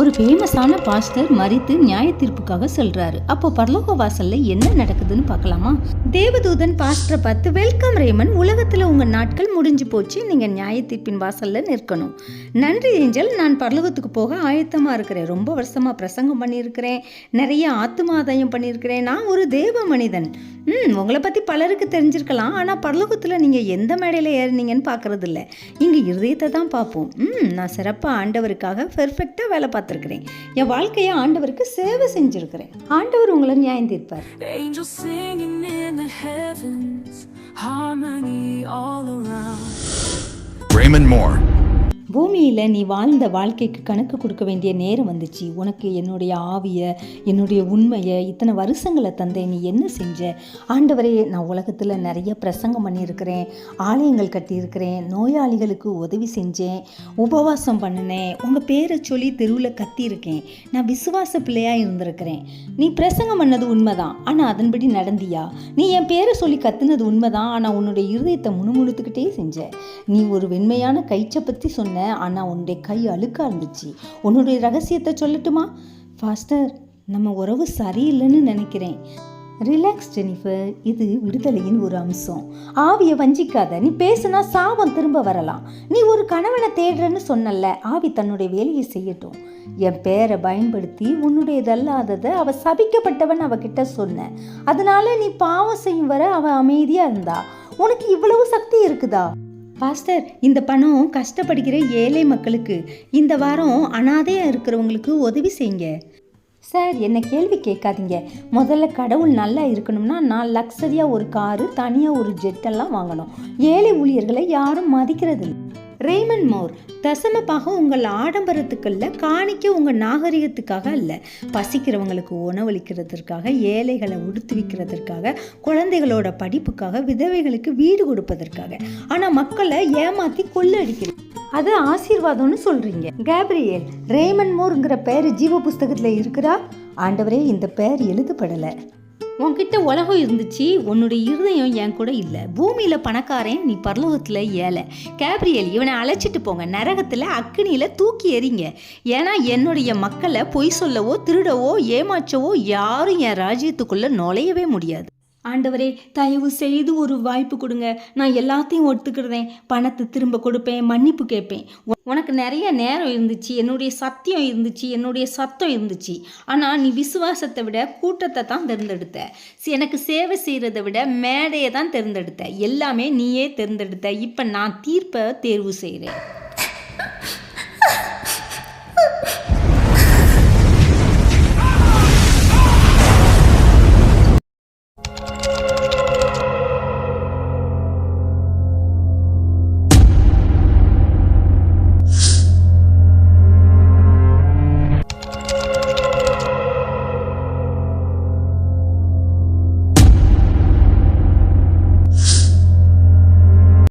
ஒரு ஃபேமஸான பாஸ்டர் மறித்து நியாய தீர்ப்புக்காக சொல்றாரு. அப்போ பரலோக வாசல்ல என்ன நடக்குதுன்னு பார்க்கலாமா? தேவதூதன் பாஸ்டரை பார்த்து வெல்கம் ரேமன் உலகத்துல உங்க நாட்கள் முடிஞ்சு போச்சு. நீங்க நியாய தீர்ப்பின் வாசல்ல நிற்கணும். நன்றி ஏஞ்சல். நான் பரலோகத்துக்கு போக ஆயத்தமா இருக்கிறேன். ரொம்ப வருஷமா பிரசங்கம் பண்ணியிருக்கிறேன். நிறைய ஆத்துமாதாயம் பண்ணியிருக்கிறேன். நான் ஒரு தேவ மனிதன். ம் உங்களை பற்றி பலருக்கு தெரிஞ்சிருக்கலாம். ஆனால் பரலோகத்தில் நீங்கள் எந்த மேடையில் ஏறினீங்கன்னு பார்க்கறது இல்லை இங்கே இருதயத்தை தான் பார்ப்போம். ம் நான் சிறப்பாக ஆண்டவருக்காக பெர்ஃபெக்டாக வேலை பார்த்துருக்கிறேன் என் வாழ்க்கையை ஆண்டவருக்கு சேவை செஞ்சுருக்கிறேன் ஆண்டவர் உங்களை நியாயம் தீர்ப்பார். Raymond Moore. பூமியில் நீ வாழ்ந்த வாழ்க்கைக்கு கணக்கு கொடுக்க வேண்டிய நேரம் வந்துச்சு. உனக்கு என்னுடைய ஆவியை என்னுடைய உண்மையை இத்தனை வருஷங்களை தந்தேன் நீ என்ன செஞ்ச? ஆண்டவரே நான் உலகத்தில் நிறைய பிரசங்கம் பண்ணியிருக்கிறேன் ஆலயங்கள் கட்டியிருக்கிறேன் நோயாளிகளுக்கு உதவி செஞ்சேன் உபவாசம் பண்ணினேன் உங்கள் பேரை சொல்லி தெருவில் கத்தியிருக்கேன். நான் விசுவாச பிள்ளையாக இருந்திருக்கிறேன். நீ பிரசங்கம் பண்ணது உண்மைதான் ஆனால் அதன்படி நடந்தியா? நீ என் பேரை சொல்லி கத்துனது உண்மைதான் ஆனால் உன்னுடைய இருதயத்தை முணுமுணுத்துக்கிட்டே செஞ்ச. நீ ஒரு வெண்மையான கைச்சை பற்றி சொன்ன ஆனால் உன்னுடைய கை அழுக்கா இருந்துச்சு உன்னுடைய ரகசியத்தை சொல்லட்டுமா? ஃபாஸ்டர் நம்ம உறவு சரியில்லைன்னு நினைக்கிறேன். ரிலாக்ஸ் ஜெனிஃபர் இது விடுதலையின் ஒரு அம்சம். ஆவியை வஞ்சிக்காத நீ பேசுனா சாபம் திரும்ப வரலாம். நீ ஒரு கணவனை தேடுறன்னு சொன்னல ஆவி தன்னுடைய வேலையை செய்யட்டும். என் பேரை பயன்படுத்தி உன்னுடையதல்லாததை அவள் சபிக்கப்பட்டவன் அவகிட்ட சொன்ன. அதனால நீ பாவம் செய்யும் வர அவள் அமைதியாக இருந்தா. உனக்கு இவ்வளவு சக்தி இருக்குதா? பாஸ்டர் இந்த பணம் கஷ்டப்படுகிற ஏழை மக்களுக்கு. இந்த வாரம் அனாதையாக இருக்கிறவங்களுக்கு உதவி செய்யுங்க. சார் என்ன கேள்வி கேட்காதீங்க. முதல்ல கடவுள் நல்லா இருக்கணும்னா நான் லக்ஸரியாக ஒரு காரு தனியாக ஒரு ஜெட்டெல்லாம் வாங்கணும். ஏழை ஊழியர்களை யாரும் மதிக்கிறது ரேமன் மோர் தசமப்பாக உங்கள் ஆடம்பரத்துக்கல்ல காணிக்க உங்கள் நாகரிகத்துக்காக அல்ல. பசிக்கிறவங்களுக்கு உணவளிக்கிறதற்காக ஏழைகளை உடுத்துவிக்கிறதற்காக குழந்தைகளோட படிப்புக்காக விதவைகளுக்கு வீடு கொடுப்பதற்காக. ஆனால் மக்களை ஏமாத்தி கொள்ளடிக்கிறது அது ஆசீர்வாதம்னு சொல்றீங்க. கேப்ரியல் ரேமன் மோருங்கிற பேர் ஜீவ புஸ்தகத்தில் இருக்கிறா ஆண்டவரே இந்த பேர் எழுதப்படலை. உன்கிட்ட உலகம் இருந்துச்சு உன்னுடைய இருதயம் என் கூட இல்லை. பூமியில் பணக்காரன் நீ பரலோகத்தில் ஏழை. கேப்ரியல் இவனை அழைச்சிட்டு போங்க. நரகத்தில் அக்கினியில் தூக்கி எறிங்க. ஏன்னா என்னுடைய மக்களை பொய் சொல்லவோ திருடவோ ஏமாற்றவோ யாரும் என் ராஜ்யத்துக்குள்ளே நுழையவே முடியாது. ஆண்டவரே தயவு செய்து ஒரு வாய்ப்பு கொடுங்க. நான் எல்லாத்தையும் ஒத்துக்கிறதேன் பணத்தை திரும்ப கொடுப்பேன் மன்னிப்பு கேட்பேன். உனக்கு நிறைய நேரம் இருந்துச்சு என்னுடைய சத்தியம் இருந்துச்சு என்னுடைய சத்தம் இருந்துச்சு. ஆனால் நீ விசுவாசத்தை விட கூட்டத்தை தான் தேர்ந்தெடுத்த. எனக்கு சேவை செய்கிறத விட மேடையை தான் தேர்ந்தெடுத்த. எல்லாமே நீயே தேர்ந்தெடுத்த. இப்போ நான் தீர்ப்பை தேர்வு செய்கிறேன்